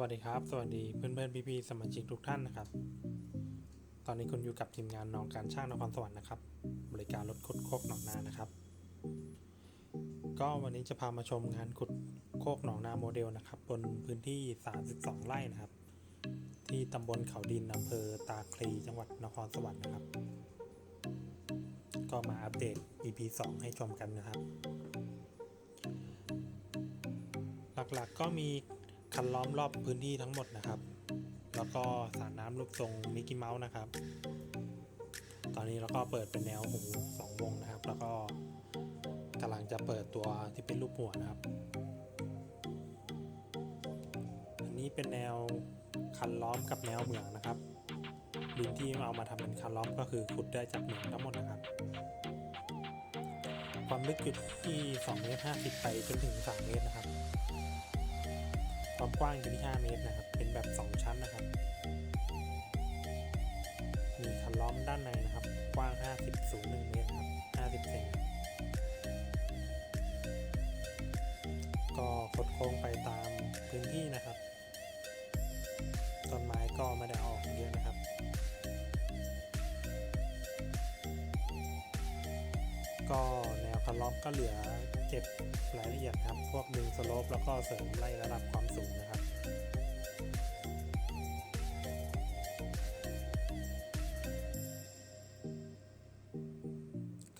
วัสดีครับ สวัสดีเพื่อนเพื่อนพี่พี่ๆสมาชิกทุกท่านนะครับ ตอนนี้คุณอยู่กับทีมงานน้องการช่างนครสวรรค์นะครับ บริการรถขุดโคกหนองนานะครับ ก็วันนี้จะพามาชมงานขุดโคกหนองนาโมเดลนะครับ บนพื้นที่ 32 ไร่นะครับ ที่ตำบลเขาดินอำเภอตาคลีจังหวัดนครสวรรค์นะครับ ก็มาอัปเดต EP 2 ให้ชมกันนะครับ หลักๆก็มี คันล้อมรอบพื้นที่ทั้งหมดนะครับ แล้วก็สระน้ำรูปทรงมิกกี้เมาส์นะครับ ตอนนี้เราก็เปิดเป็นแนวหูสองวงนะครับ แล้วก็กำลังจะเปิดตัวที่เป็นรูปหัวนะครับ อันนี้เป็นแนวคันล้อมกับแนวเหมืองนะครับดินที่เอามาทำเป็นคันล้อมก็คือขุดได้จากเหมืองทั้งหมดนะครับ ความลึกอยู่ที่2เมตร50 ไปจนถึง 3 เมตรนะครับ ความกว้างอยู่ที่ 5 เมตรนะครับ เป็นแบบ 2 ชั้นนะครับ มีคันล้อมด้านในนะครับ กว้าง 50สูง1เมตรครับ50เซนก็คดโค้งไปตามพื้นที่นะครับ ต้นไม้ก็ไม่ได้ออกเยอะนะครับก็แนวคันล้อมก็เหลือ เก็บรายละเอียดครับ พวกดึงสโลปแล้วก็เสริมไล่ระดับความสูงนะครับ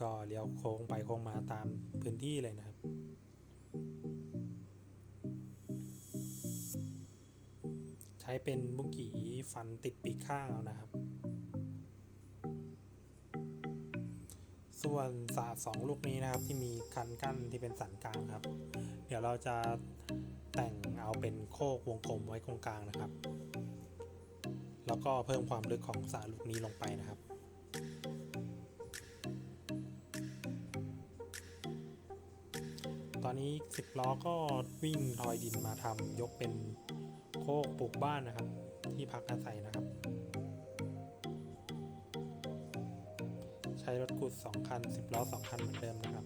ก็เลี้ยวโค้งไปโค้งมาตามพื้นที่เลยนะครับ ใช้เป็นบุกกี้ฟันติดปีกข้างเอานะครับ ส่วนสาดสองลูกนี้นะครับที่มีคันกั้นที่เป็นสันกลางครับ เดี๋ยวเราจะแต่งเอาเป็นโคกวงกลมไว้ตรงกลางนะครับ แล้วก็เพิ่มความลึกของสาลูกนี้ลงไปนะครับตอนนี้ 10 ล้อก็วิ่งทอยดินมาทำยกเป็นโคกปลูกบ้านนะครับ ที่พักอาศัยนะครับ รถขุด 2 คัน 10 ล้อ 2 คันเหมือนเดิมนะครับ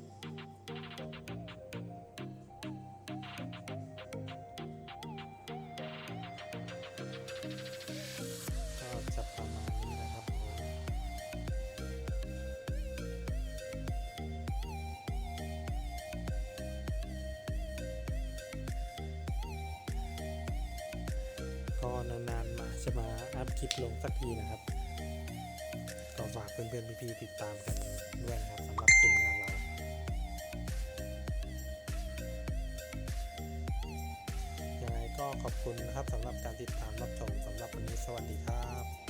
ก็จะประมาณนี้นะครับก็นานๆมาจะมาอัพคลิปลงสักทีนะครับ ฝากเพื่อนๆพี่ๆติดตามกันด้วยนะครับสำหรับทีมงานเรายังไงก็ขอบคุณนะครับสำหรับการติดตามรับชมสำหรับวันนี้สวัสดีครับ